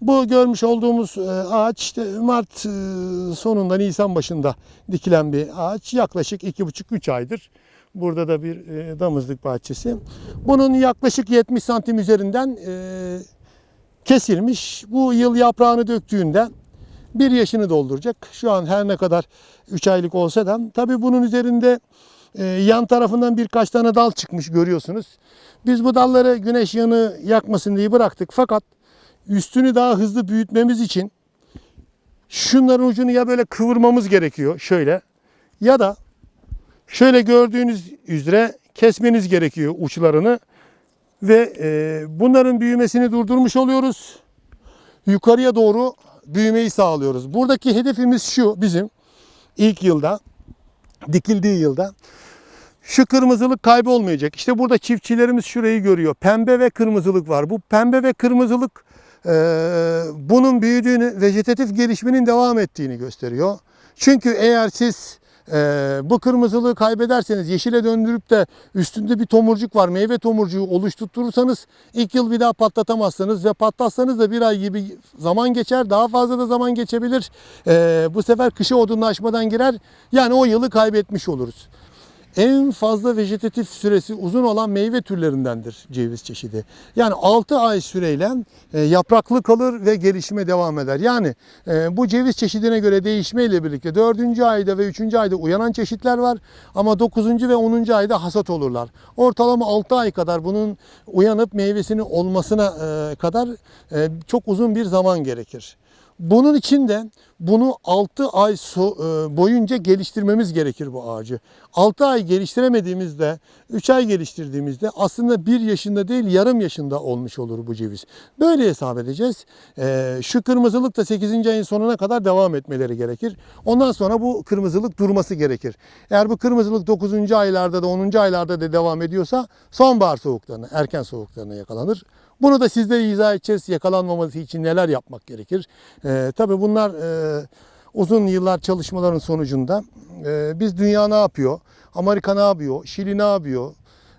Bu görmüş olduğumuz e, ağaç işte Mart e, sonunda Nisan başında dikilen bir ağaç. Yaklaşık 2,5-3 aydır. Burada da bir e, damızlık bahçesi. Bunun yaklaşık 70 santim üzerinden kesilmiş. Bu yıl yaprağını döktüğünde bir yaşını dolduracak. Şu an her ne kadar 3 aylık olsa da tabii bunun üzerinde yan tarafından birkaç tane dal çıkmış görüyorsunuz. Biz bu dalları güneş yanı yakmasın diye bıraktık. Fakat üstünü daha hızlı büyütmemiz için şunların ucunu ya böyle kıvırmamız gerekiyor şöyle ya da şöyle gördüğünüz üzere kesmeniz gerekiyor uçlarını ve e, bunların büyümesini durdurmuş oluyoruz. Yukarıya doğru büyümeyi sağlıyoruz. Buradaki hedefimiz şu bizim ilk yılda dikildiği yılda şu kırmızılık kaybolmayacak. İşte burada çiftçilerimiz şurayı görüyor. Pembe ve kırmızılık var. Bu pembe ve kırmızılık bunun büyüdüğünü, vejetatif gelişmenin devam ettiğini gösteriyor. Çünkü eğer siz e, bu kırmızılığı kaybederseniz yeşile döndürüp de üstünde bir tomurcuk var, meyve tomurcuğu oluşturturursanız ilk yıl bir daha patlatamazsınız ve patlatsanız da bir ay gibi zaman geçer, daha fazla da zaman geçebilir. E, bu sefer kışa odunlaşmadan girer. Yani o yılı kaybetmiş oluruz. En fazla vejetatif süresi uzun olan meyve türlerindendir ceviz çeşidi. Yani 6 ay süreyle e, yapraklı kalır ve gelişime devam eder. Yani e, bu ceviz çeşidine göre değişmeyle birlikte 4. ayda ve 3. ayda uyanan çeşitler var ama 9. ve 10. ayda hasat olurlar. Ortalama 6 ay kadar bunun uyanıp meyvesinin olmasına e, kadar çok uzun bir zaman gerekir. Bunun için de bunu 6 ay e, boyunca geliştirmemiz gerekir bu ağacı. 6 ay geliştiremediğimizde, 3 ay geliştirdiğimizde aslında 1 yaşında değil yarım yaşında olmuş olur bu ceviz. Böyle hesap edeceğiz. E, Şu kırmızılık da 8. ayın sonuna kadar devam etmeleri gerekir. Ondan sonra bu kırmızılık durması gerekir. Eğer bu kırmızılık 9. aylarda da 10. aylarda da devam ediyorsa sonbahar soğuklarına, erken soğuklarına yakalanır. Bunu da sizlere izah edeceğiz. Yakalanmaması için neler yapmak gerekir. Ee, tabii bunlar e, uzun yıllar çalışmaların sonucunda e, biz dünya ne yapıyor? Amerika ne yapıyor? Şili ne yapıyor?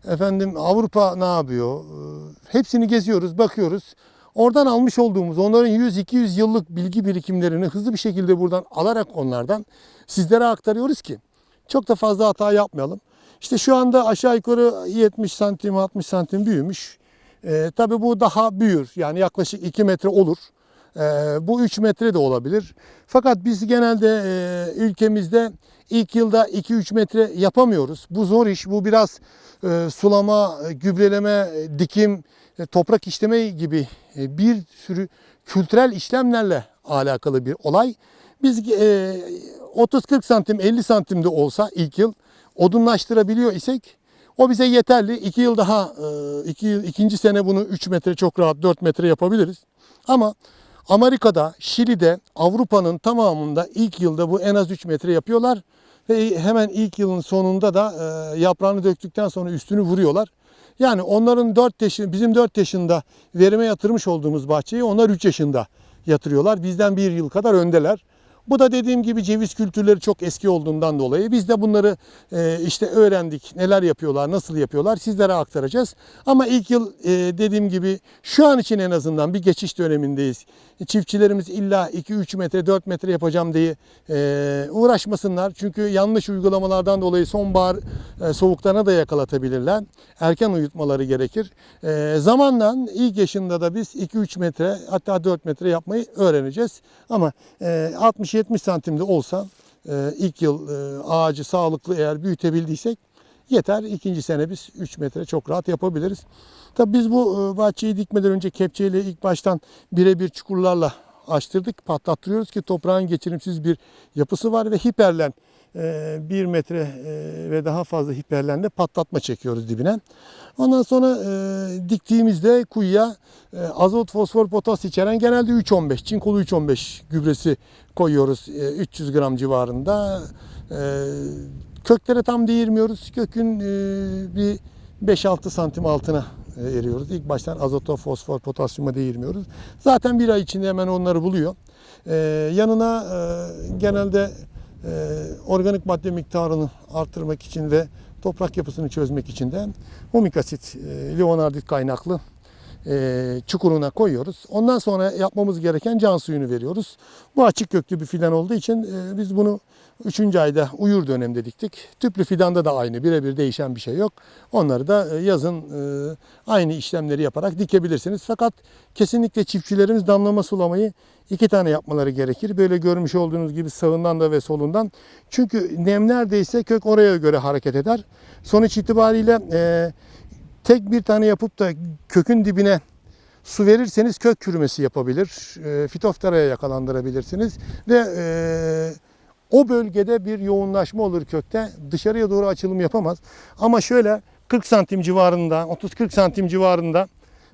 Efendim Avrupa ne yapıyor? Ee, hepsini geziyoruz, bakıyoruz. Oradan almış olduğumuz onların 100-200 yıllık bilgi birikimlerini hızlı bir şekilde buradan alarak onlardan sizlere aktarıyoruz ki çok da fazla hata yapmayalım. İşte şu anda aşağı yukarı 70 santim 60 santim büyümüş. Ee, tabii bu daha büyür. Yani yaklaşık 2 metre olur. Ee, bu 3 metre de olabilir. Fakat biz genelde e, ülkemizde ilk yılda 2-3 metre yapamıyoruz. Bu zor iş. Bu biraz e, sulama, e, gübreleme, e, dikim, e, toprak işleme gibi e, bir sürü kültürel işlemlerle alakalı bir olay. Biz e, 30-40 santim, 50 santim de olsa ilk yıl odunlaştırabiliyor isek o bize yeterli. İki yıl daha, e, iki yıl, ikinci sene bunu 3 metre çok rahat 4 metre yapabiliriz. Ama Amerika'da, Şili'de, Avrupa'nın tamamında ilk yılda bu en az 3 metre yapıyorlar. Ve hemen ilk yılın sonunda da e, yaprağını döktükten sonra üstünü vuruyorlar. Yani onların 4 yaşı, bizim 4 yaşında verime yatırmış olduğumuz bahçeyi onlar 3 yaşında yatırıyorlar. Bizden bir yıl kadar öndeler. Bu da dediğim gibi ceviz kültürleri çok eski olduğundan dolayı biz de bunları e, işte öğrendik. Neler yapıyorlar, nasıl yapıyorlar sizlere aktaracağız. Ama ilk yıl e, dediğim gibi şu an için en azından bir geçiş dönemindeyiz. Çiftçilerimiz illa 2-3 metre, 4 metre yapacağım diye e, uğraşmasınlar. Çünkü yanlış uygulamalardan dolayı sonbahar e, soğuklarına da yakalatabilirler. Erken uyutmaları gerekir. E, zamanla ilk yaşında da biz 2-3 metre hatta 4 metre yapmayı öğreneceğiz. Ama e, 60-70 santimde olsa e, ilk yıl e, ağacı sağlıklı eğer büyütebildiysek yeter. İkinci sene biz 3 metre çok rahat yapabiliriz. Tabii biz bu e, bahçeyi dikmeden önce kepçeyle ilk baştan birebir çukurlarla açtırdık. Patlattırıyoruz ki toprağın geçirimsiz bir yapısı var ve hiperlen 1 metre e, ve daha fazla hiperlenle patlatma çekiyoruz dibine. Ondan sonra e, diktiğimizde kuyuya e, azot, fosfor, potas içeren genelde 3.15, çinkolu 3.15 gübresi koyuyoruz e, 300 gram civarında. Köklere tam değirmiyoruz. Kökün bir 5-6 santim altına eriyoruz. İlk baştan azota, fosfor, potasyuma değirmiyoruz. Zaten bir ay içinde hemen onları buluyor. Yanına genelde organik madde miktarını arttırmak için ve toprak yapısını çözmek için de humik asit, e, leonardit kaynaklı e, çukuruna koyuyoruz. Ondan sonra yapmamız gereken can suyunu veriyoruz. Bu açık köklü bir fidan olduğu için e, biz bunu 3. ayda uyur dönemde diktik. Tüplü fidanda da aynı birebir değişen bir şey yok. Onları da e, yazın aynı işlemleri yaparak dikebilirsiniz. Fakat kesinlikle çiftçilerimiz damlama sulamayı iki tane yapmaları gerekir. Böyle görmüş olduğunuz gibi sağından da ve solundan. Çünkü nem neredeyse kök oraya göre hareket eder. Sonuç itibariyle tek bir tane yapıp da kökün dibine su verirseniz kök çürümesi yapabilir. E, fitofteraya yakalandırabilirsiniz ve e, o bölgede bir yoğunlaşma olur kökte. Dışarıya doğru açılım yapamaz. Ama şöyle 40 santim civarında, 30-40 santim civarında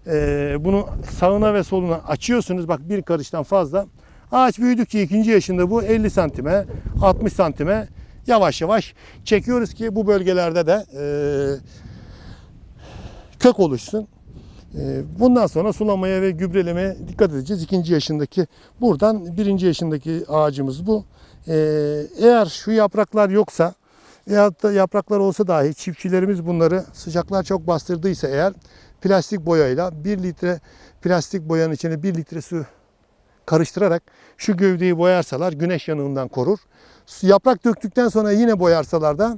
e, bunu sağına ve soluna açıyorsunuz. Bak bir karıştan fazla. Ağaç büyüdükçe ikinci yaşında bu 50 santime, 60 santime yavaş yavaş çekiyoruz ki bu bölgelerde de e, kök oluşsun. E, Bundan sonra sulamaya ve gübrelemeye dikkat edeceğiz. İkinci yaşındaki buradan birinci yaşındaki ağacımız bu. E, Eğer şu yapraklar yoksa veyahut da yapraklar olsa dahi çiftçilerimiz bunları sıcaklar çok bastırdıysa eğer plastik boyayla 1 litre plastik boyanın içine 1 litre su karıştırarak şu gövdeyi boyarsalar güneş yanığından korur. Yaprak döktükten sonra yine boyarsalar da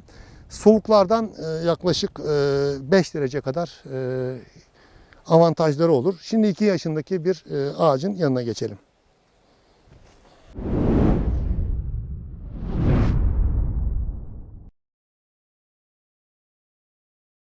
soğuklardan e, yaklaşık 5 derece kadar e, avantajları olur. Şimdi 2 yaşındaki bir e, ağacın yanına geçelim.